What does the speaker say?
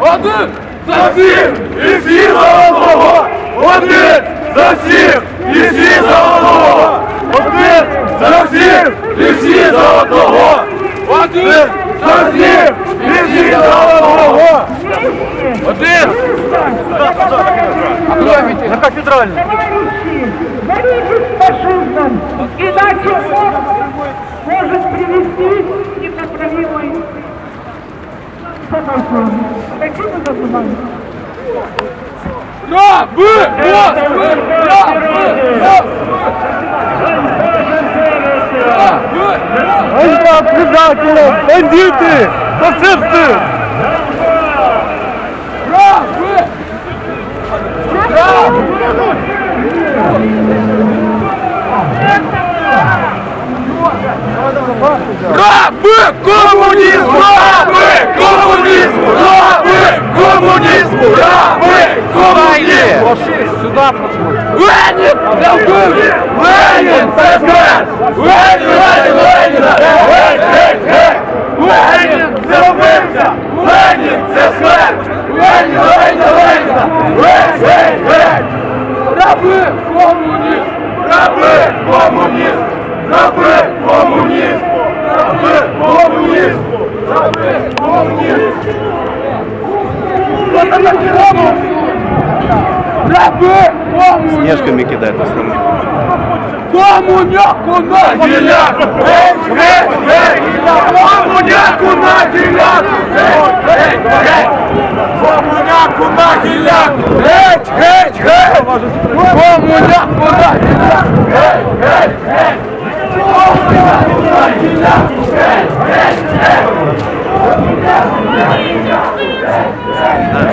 Один за всіх і всі за одного! Один за всіх і всі за одного! Один за всіх і всі за одного! Один за всіх і всі за одного! Один! На кафедральну! Боритесь с фашизмом, иначе катастрофе. Какие мы забываем? Раби! Раби! Раби! Ганьба предателям! Бандиты! Фашисты! Раби! Раби комунізму! Раби Ленін це вбив! Ленін це смерть! Ленін, Ленін! Ленін це вбивця! Ленін це смерть! Ленін, Ленін, Леніна! Геть, геть, геть! Раби комунізм! Раби! Снежками кидает основные. Комуняку на гіляку! Геть, геть, геть! Комуняку на гіляку! Геть, геть, геть! Комуняку на гіляку! Геть, геть, геть! Комуняку на гіляку! Геть, геть, геть! Комуняку на гіляку! Геть, геть, геть! Комуняку на гіляку! Геть, геть, геть!